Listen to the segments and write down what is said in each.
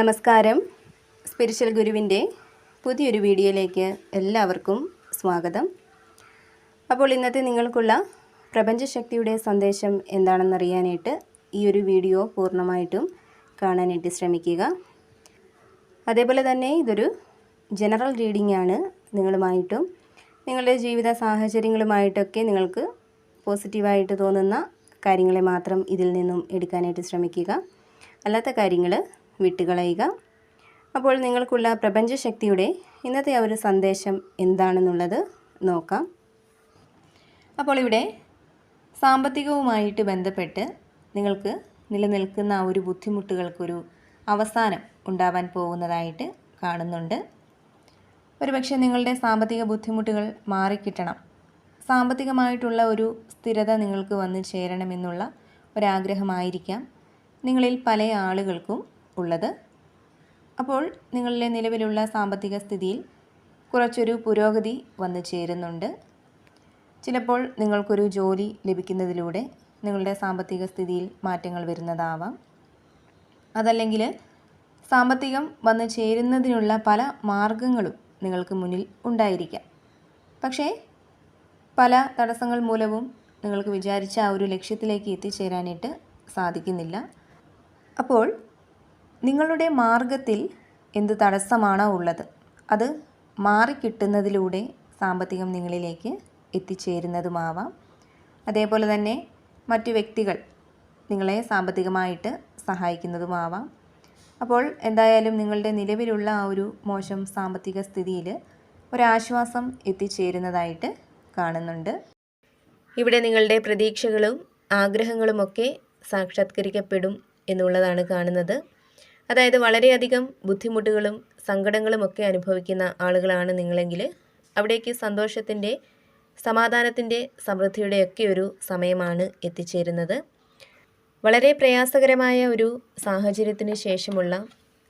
നമസ്കാരം. സ്പിരിച്വൽ ഗുരുവിന്റെ പുതിയൊരു വീഡിയോയിലേക്ക് എല്ലാവർക്കും സ്വാഗതം. അപ്പോൾ ഇന്നത്തെ നിങ്ങൾക്കുള്ള പ്രപഞ്ചശക്തിയുടെ സന്ദേശം എന്താണെന്നറിയാനായിട്ട് ഈ ഒരു വീഡിയോ പൂർണമായിട്ടും കാണാനായിട്ട് ശ്രമിക്കുക. അതേപോലെ തന്നെ ഇതൊരു ജനറൽ റീഡിംഗ് ആണ് നിങ്ങളുമായിട്ടും. നിങ്ങളുടെ ജീവിത സാഹചര്യങ്ങളുമായിട്ടൊക്കെ നിങ്ങൾക്ക് പോസിറ്റീവായിട്ട് തോന്നുന്ന കാര്യങ്ങളെ മാത്രം ഇതിൽ നിന്നും എടുക്കാനായിട്ട് ശ്രമിക്കുക. അല്ലാത്ത കാര്യങ്ങൾ വിട്ടുകളയുക അപ്പോൾ നിങ്ങൾക്കുള്ള പ്രപഞ്ചശക്തിയുടെ ഇന്നത്തെ ആ ഒരു സന്ദേശം എന്താണെന്നുള്ളത് നോക്കാം. അപ്പോൾ ഇവിടെ സാമ്പത്തികവുമായിട്ട് ബന്ധപ്പെട്ട് നിങ്ങൾക്ക് നിലനിൽക്കുന്ന ആ ഒരു ബുദ്ധിമുട്ടുകൾക്കൊരു അവസാനം ഉണ്ടാവാൻ പോകുന്നതായിട്ട് കാണുന്നുണ്ട്. ഒരുപക്ഷെ നിങ്ങളുടെ സാമ്പത്തിക ബുദ്ധിമുട്ടുകൾ മാറിക്കിട്ടണം. സാമ്പത്തികമായിട്ടുള്ള ഒരു സ്ഥിരത നിങ്ങൾക്ക് വന്നു ചേരണമെന്നുള്ള ഒരാഗ്രഹമായിരിക്കാം. നിങ്ങളിൽ പല ആളുകൾക്കും ഉള്ളത്. അപ്പോൾ നിങ്ങളിലെ നിലവിലുള്ള സാമ്പത്തിക സ്ഥിതിയിൽ കുറച്ചൊരു പുരോഗതി വന്നു ചേരുന്നുണ്ട്. ചിലപ്പോൾ നിങ്ങൾക്കൊരു ജോലി ലഭിക്കുന്നതിലൂടെ നിങ്ങളുടെ സാമ്പത്തിക സ്ഥിതിയിൽ മാറ്റങ്ങൾ വരുന്നതാവാം. അതല്ലെങ്കിൽ സാമ്പത്തികം വന്നു ചേരുന്നതിനുള്ള പല മാർഗങ്ങളും നിങ്ങൾക്ക് മുന്നിൽ ഉണ്ടായിരിക്കാം. പക്ഷേ പല തടസ്സങ്ങൾ മൂലവും നിങ്ങൾക്ക് വിചാരിച്ച ആ ഒരു ലക്ഷ്യത്തിലേക്ക് എത്തിച്ചേരാനായിട്ട് സാധിക്കുന്നില്ല. അപ്പോൾ നിങ്ങളുടെ മാർഗത്തിൽ എന്ത് തടസ്സമാണോ ഉള്ളത് അത് മാറിക്കിട്ടുന്നതിലൂടെ സാമ്പത്തികം നിങ്ങളിലേക്ക് എത്തിച്ചേരുന്നതുമാവാം. അതേപോലെ തന്നെ മറ്റു വ്യക്തികൾ നിങ്ങളെ സാമ്പത്തികമായിട്ട് സഹായിക്കുന്നതുമാവാം. അപ്പോൾ എന്തായാലും നിങ്ങളുടെ നിലവിലുള്ള ആ ഒരു മോശം സാമ്പത്തിക സ്ഥിതിയിൽ ഒരാശ്വാസം എത്തിച്ചേരുന്നതായിട്ട് കാണുന്നുണ്ട്. ഇവിടെ നിങ്ങളുടെ പ്രതീക്ഷകളും ആഗ്രഹങ്ങളുമൊക്കെ സാക്ഷാത്കരിക്കപ്പെടും എന്നുള്ളതാണ് കാണുന്നത്. അതായത് വളരെയധികം ബുദ്ധിമുട്ടുകളും സങ്കടങ്ങളുമൊക്കെ അനുഭവിക്കുന്ന ആളുകളാണ് നിങ്ങളെങ്കിൽ അവിടേക്ക് സന്തോഷത്തിന്റെ സമാധാനത്തിന്റെ സമൃദ്ധിയുടെയൊക്കെ ഒരു സമയമാണ് എത്തിച്ചേരുന്നത്. വളരെ പ്രയാസകരമായ ഒരു സാഹചര്യത്തിന് ശേഷമുള്ള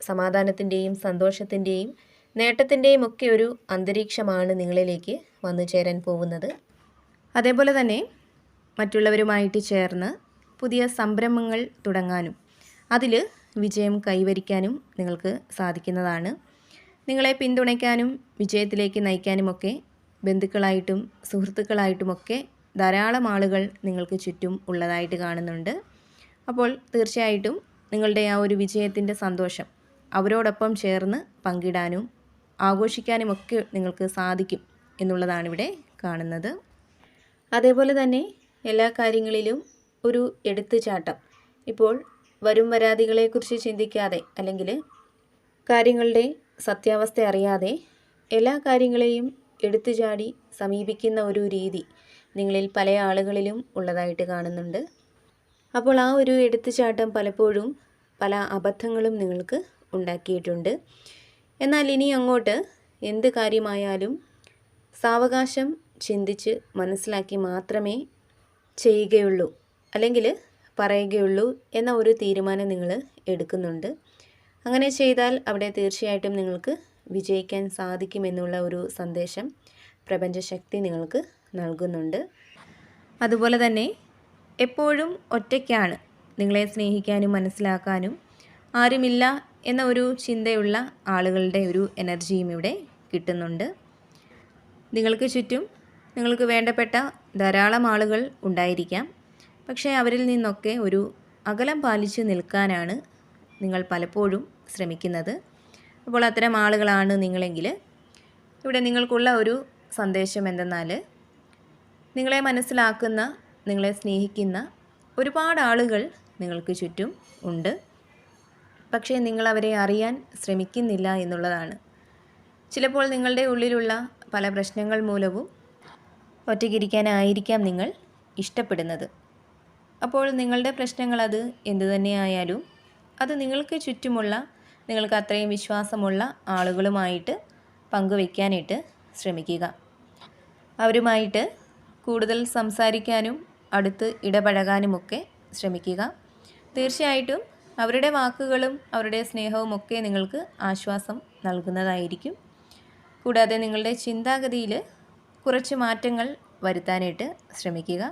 സമാധാനത്തിന്റെയും സന്തോഷത്തിന്റെയും നേട്ടത്തിന്റെയും ഒക്കെ ഒരു അന്തരീക്ഷമാണ് നിങ്ങളിലേക്ക് വന്നു ചേരാൻ പോകുന്നത്. അതേപോലെ തന്നെ മറ്റുള്ളവരുമായിട്ട് ചേർന്ന് പുതിയ സംരംഭങ്ങൾ തുടങ്ങാനും. അതിൽ വിജയം കൈവരിക്കാനും നിങ്ങൾക്ക് സാധിക്കുന്നതാണ്. നിങ്ങളെ പിന്തുണയ്ക്കാനും വിജയത്തിലേക്ക് നയിക്കാനുമൊക്കെ ബന്ധുക്കളായിട്ടും സുഹൃത്തുക്കളായിട്ടുമൊക്കെ ധാരാളം ആളുകൾ നിങ്ങൾക്ക് ചുറ്റും ഉള്ളതായിട്ട് കാണുന്നുണ്ട്. അപ്പോൾ തീർച്ചയായിട്ടും നിങ്ങളുടെ ആ ഒരു വിജയത്തിന്റെ സന്തോഷം അവരോടൊപ്പം ചേർന്ന് പങ്കിടാനും ആഘോഷിക്കാനുമൊക്കെ നിങ്ങൾക്ക് സാധിക്കും എന്നുള്ളതാണ് ഇവിടെ കാണുന്നത്. അതേപോലെ തന്നെ എല്ലാ കാര്യങ്ങളിലും ഒരു എടുത്തുചാട്ടം. ഇപ്പോൾ വരും വരാതികളെക്കുറിച്ച് ചിന്തിക്കാതെ അല്ലെങ്കിൽ കാര്യങ്ങളുടെ സത്യാവസ്ഥ അറിയാതെ എല്ലാ കാര്യങ്ങളെയും എടുത്തു ചാടി സമീപിക്കുന്ന ഒരു രീതി നിങ്ങളിൽ പല ആളുകളിലും ഉള്ളതായിട്ട് കാണുന്നുണ്ട്. അപ്പോൾ ആ ഒരു എടുത്തുചാട്ടം പലപ്പോഴും പല അബദ്ധങ്ങളും നിങ്ങൾക്ക് ഉണ്ടാക്കിയിട്ടുണ്ട്. എന്നാൽ ഇനി അങ്ങോട്ട് എന്ത് കാര്യമായാലും സാവകാശം ചിന്തിച്ച് മനസ്സിലാക്കി മാത്രമേ ചെയ്യുകയുള്ളൂ. അല്ലെങ്കിൽ പറയുകയുള്ളൂ എന്ന ഒരു തീരുമാനം നിങ്ങൾ എടുക്കുന്നുണ്ട്. അങ്ങനെ ചെയ്താൽ അവിടെ തീർച്ചയായിട്ടും നിങ്ങൾക്ക് വിജയിക്കാൻ സാധിക്കുമെന്നുള്ള ഒരു സന്ദേശം പ്രപഞ്ചശക്തി നിങ്ങൾക്ക് നൽകുന്നുണ്ട്. അതുപോലെ തന്നെ എപ്പോഴും ഒറ്റയ്ക്കാണ് നിങ്ങളെ സ്നേഹിക്കാനും മനസ്സിലാക്കാനും ആരുമില്ല എന്ന ഒരു ചിന്തയുള്ള ആളുകളുടെ ഒരു എനർജിയും ഇവിടെ കിട്ടുന്നുണ്ട്. നിങ്ങൾക്ക് ചുറ്റും നിങ്ങൾക്ക് വേണ്ടപ്പെട്ട ധാരാളം ആളുകൾ ഉണ്ടായിരിക്കാം. പക്ഷേ അവരിൽ നിന്നൊക്കെ ഒരു അകലം പാലിച്ച് നിൽക്കാനാണ് നിങ്ങൾ പലപ്പോഴും ശ്രമിക്കുന്നത്. അപ്പോൾ അത്തരം ആളുകളാണ് നിങ്ങളെങ്കിൽ ഇവിടെ നിങ്ങൾക്കുള്ള ഒരു സന്ദേശം എന്തെന്നാൽ നിങ്ങളെ മനസ്സിലാക്കുന്ന നിങ്ങളെ സ്നേഹിക്കുന്ന ഒരുപാട് ആളുകൾ നിങ്ങൾക്ക് ചുറ്റും ഉണ്ട്. പക്ഷേ നിങ്ങളവരെ അറിയാൻ ശ്രമിക്കുന്നില്ല എന്നുള്ളതാണ്. ചിലപ്പോൾ നിങ്ങളുടെ ഉള്ളിലുള്ള പല പ്രശ്നങ്ങൾ മൂലവും ഒറ്റയ്ക്കിരിക്കാനായിരിക്കാം നിങ്ങൾ ഇഷ്ടപ്പെടുന്നത്. അപ്പോൾ നിങ്ങളുടെ പ്രശ്നങ്ങൾ അത് എന്തു തന്നെയായാലും അത് നിങ്ങൾക്ക് ചുറ്റുമുള്ള നിങ്ങൾക്ക് അത്രയും വിശ്വാസമുള്ള ആളുകളുമായിട്ട് പങ്കുവയ്ക്കാനായിട്ട് ശ്രമിക്കുക. അവരുമായിട്ട് കൂടുതൽ സംസാരിക്കാനും അടുത്ത് ഇടപഴകാനുമൊക്കെ ശ്രമിക്കുക. തീർച്ചയായിട്ടും അവരുടെ വാക്കുകളും അവരുടെ സ്നേഹവും ഒക്കെ നിങ്ങൾക്ക് ആശ്വാസം നൽകുന്നതായിരിക്കും. കൂടാതെ നിങ്ങളുടെ ചിന്താഗതിയിൽ കുറച്ച് മാറ്റങ്ങൾ വരുത്താനായിട്ട് ശ്രമിക്കുക.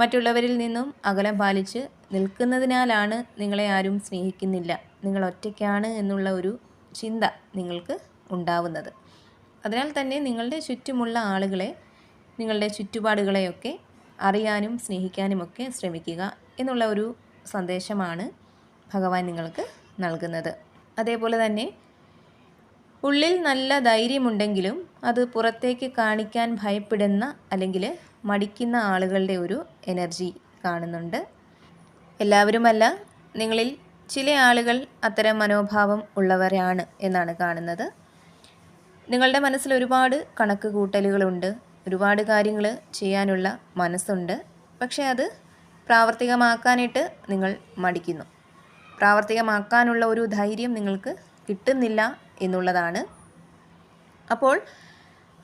മറ്റുള്ളവരിൽ നിന്നും അകലം പാലിച്ച് നിൽക്കുന്നതിനാലാണ് നിങ്ങളെ ആരും സ്നേഹിക്കുന്നില്ല. നിങ്ങൾ ഒറ്റയ്ക്കാണ് എന്നുള്ള ഒരു ചിന്ത നിങ്ങൾക്ക് ഉണ്ടാവുന്നത്. അതിനാൽ തന്നെ നിങ്ങളുടെ ചുറ്റുമുള്ള ആളുകളെ നിങ്ങളുടെ ചുറ്റുപാടുകളെയൊക്കെ അറിയാനും സ്നേഹിക്കാനുമൊക്കെ ശ്രമിക്കുക എന്നുള്ള ഒരു സന്ദേശമാണ് ഭഗവാൻ നിങ്ങൾക്ക് നൽകുന്നത്. അതേപോലെ തന്നെ ഉള്ളിൽ നല്ല ധൈര്യമുണ്ടെങ്കിലും അത് പുറത്തേക്ക് കാണിക്കാൻ ഭയപ്പെടുന്ന അല്ലെങ്കിൽ മടിക്കുന്ന ആളുകളുടെ ഒരു എനർജി കാണുന്നുണ്ട്. എല്ലാവരുമല്ല നിങ്ങളിൽ ചില ആളുകൾ അത്തരം മനോഭാവം ഉള്ളവരാണ് എന്നാണ് കാണുന്നത്. നിങ്ങളുടെ മനസ്സിൽ ഒരുപാട് കണക്ക് കൂട്ടലുകളുണ്ട് ഒരുപാട് കാര്യങ്ങൾ ചെയ്യാനുള്ള മനസ്സുണ്ട്. പക്ഷേ അത് പ്രാവർത്തികമാക്കാനായിട്ട് നിങ്ങൾ മടിക്കുന്നു. പ്രാവർത്തികമാക്കാനുള്ള ഒരു ധൈര്യം നിങ്ങൾക്ക് കിട്ടുന്നില്ല എന്നുള്ളതാണ്. അപ്പോൾ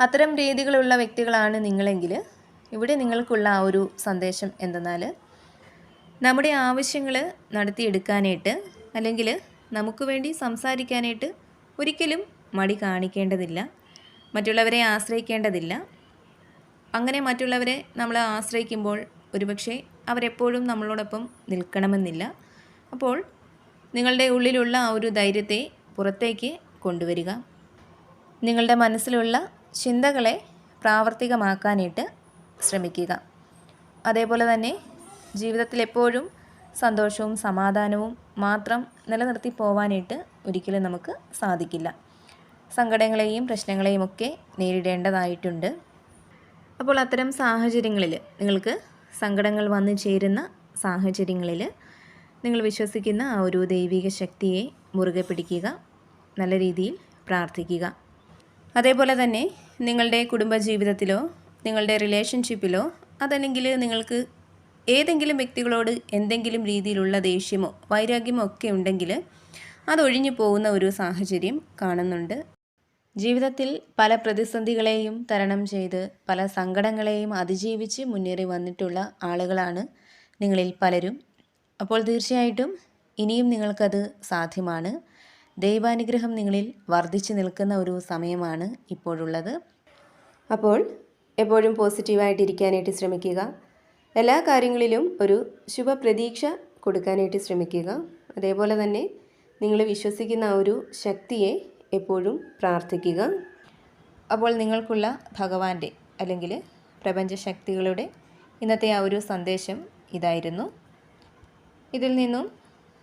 അത്തരം രീതികളുള്ള വ്യക്തികളാണ് നിങ്ങളെങ്കിൽ ഇവിടെ നിങ്ങൾക്കുള്ള ആ ഒരു സന്ദേശം എന്തെന്നാൽ നമ്മുടെ ആവശ്യങ്ങൾ നടത്തിയെടുക്കാനായിട്ട് അല്ലെങ്കിൽ നമുക്ക് വേണ്ടി സംസാരിക്കാനായിട്ട് ഒരിക്കലും മടി കാണിക്കേണ്ടതില്ല മറ്റുള്ളവരെ ആശ്രയിക്കേണ്ടതില്ല. അങ്ങനെ മറ്റുള്ളവരെ നമ്മൾ ആശ്രയിക്കുമ്പോൾ ഒരുപക്ഷെ അവരെപ്പോഴും നമ്മളോടൊപ്പം നിൽക്കണമെന്നില്ല. അപ്പോൾ നിങ്ങളുടെ ഉള്ളിലുള്ള ആ ഒരു ധൈര്യത്തെ പുറത്തേക്ക് കൊണ്ടുവരിക. നിങ്ങളുടെ മനസ്സിലുള്ള ചിന്തകളെ പ്രാവർത്തികമാക്കാനായിട്ട് ശ്രമിക്കുക. അതേപോലെ തന്നെ ജീവിതത്തിൽ എപ്പോഴും സന്തോഷവും സമാധാനവും മാത്രം നിലനിർത്തി പോവാനായിട്ട് ഒരിക്കലും നമുക്ക് സാധിക്കില്ല. സങ്കടങ്ങളെയും പ്രശ്നങ്ങളെയും ഒക്കെ നേരിടേണ്ടതായിട്ടുണ്ട്. അപ്പോൾ അത്തരം സാഹചര്യങ്ങളിൽ നിങ്ങൾക്ക് സങ്കടങ്ങൾ വന്നു ചേരുന്ന സാഹചര്യങ്ങളിൽ നിങ്ങൾ വിശ്വസിക്കുന്ന ആ ഒരു ദൈവിക ശക്തിയെ മുറുകെ പിടിക്കുക. നല്ല രീതിയിൽ പ്രാർത്ഥിക്കുക. അതേപോലെ തന്നെ നിങ്ങളുടെ കുടുംബജീവിതത്തിലോ നിങ്ങളുടെ റിലേഷൻഷിപ്പിലോ അതല്ലെങ്കിൽ നിങ്ങൾക്ക് ഏതെങ്കിലും വ്യക്തികളോട് എന്തെങ്കിലും രീതിയിലുള്ള ദേഷ്യമോ വൈരാഗ്യമോ ഒക്കെ ഉണ്ടെങ്കിൽ അതൊഴിഞ്ഞു പോകുന്ന ഒരു സാഹചര്യം കാണുന്നുണ്ട്. ജീവിതത്തിൽ പല പ്രതിസന്ധികളെയും തരണം ചെയ്ത് പല സങ്കടങ്ങളെയും അതിജീവിച്ച് മുന്നേറി വന്നിട്ടുള്ള ആളുകളാണ് നിങ്ങളിൽ പലരും. അപ്പോൾ തീർച്ചയായിട്ടും ഇനിയും നിങ്ങൾക്കത് സാധ്യമാണ്. ദൈവാനുഗ്രഹം നിങ്ങളിൽ വർദ്ധിച്ചു നിൽക്കുന്ന ഒരു സമയമാണ് ഇപ്പോഴുള്ളത്. അപ്പോൾ എപ്പോഴും പോസിറ്റീവായിട്ടിരിക്കാനായിട്ട് ശ്രമിക്കുക. എല്ലാ കാര്യങ്ങളിലും ഒരു ശുഭപ്രതീക്ഷ കൊടുക്കാനായിട്ട് ശ്രമിക്കുക. അതേപോലെ തന്നെ നിങ്ങൾ വിശ്വസിക്കുന്ന ആ ഒരു ശക്തിയെ എപ്പോഴും പ്രാർത്ഥിക്കുക. അപ്പോൾ നിങ്ങൾക്കുള്ള ഭഗവാന്റെ അല്ലെങ്കിൽ പ്രപഞ്ചശക്തികളുടെ ഇന്നത്തെ ആ ഒരു സന്ദേശം ഇതായിരുന്നു. ഇതിൽ നിന്നും